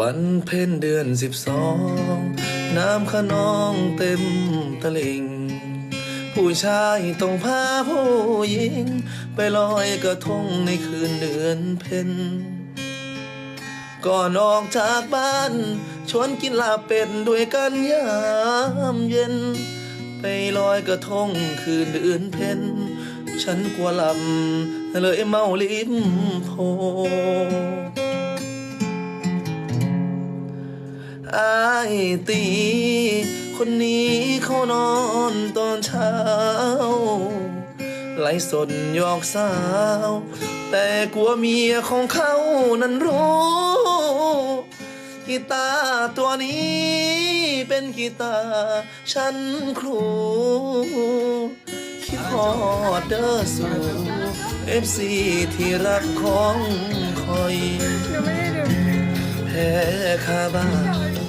วันเพ็ญเดือนสิบสอง น้ำขนองเต็มตลิ่งผู้ชายต้องพาผู้หญิง ไปลอยกระทงในคืนเดือนเพ็ญก่อนออกจากบ้าน ชวนกินลาเป็ดด้วยกันยามเย็น ไปลอยกระทงคืนเดือนเพ็ญฉันกลัวลำเลยเมาลิมโพ อายตี คนนี้เขานอนตอนเช้าไหลสดหยอกสาว แต่กลัวเมียของเขานั้นรู้กีตาร์ตัวนี้เป็นกีตาร์ฉันครูคิดฮอดเดอร์สูเอฟซีที่รักของคอยแพ้คาบ้าน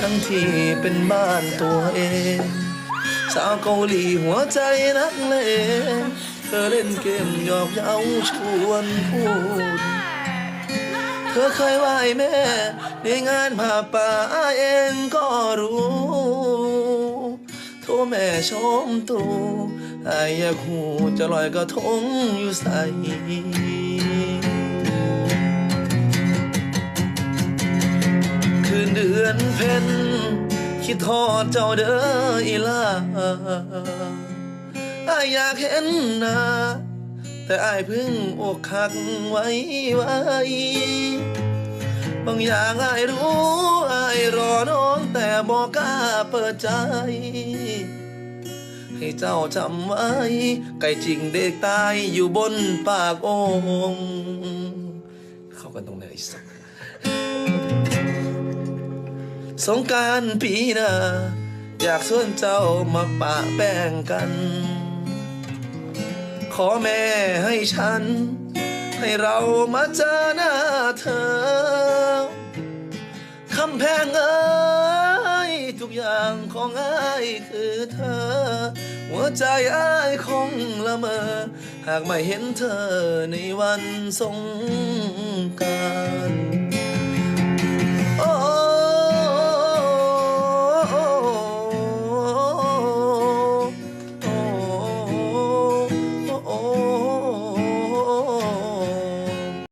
ทั้งที่เป็นบ้านตัวเอง สาวเกาหลีหัวใจนักเลงเธอเล่นเกมหยอกเย้าชวนพูด เธอเคยไหว้แม่ ในงานผ่าป่าเองก็รู้ โทรแม่ชมตรูอายอยากหูจะลอยกระทงอยู่ใส อนเพ็ญคิดทอดเจ้าเด้ออีลาอายอยากเห็นนาแต่อายพิ่งอกหักไว้ไว้บางอย่างอายรู้อายรอน้องแต่บอกกล้าเปิดใจ ให้เจ้าจำไว้ไก่จริงเด็กตายอยู่บนปากองเข้ากันตรงไหนสัก สงการปีหน้าอยากชวนเจ้ามาปะแป้งกัน ขอแม่ให้ฉัน ให้เรามาเจอหน้าเธอคำแพงเอ้ยทุกอย่างของอ้ายคือเธอ หัวใจอ้ายคงละเมอ หากไม่เห็นเธอในวันสงการ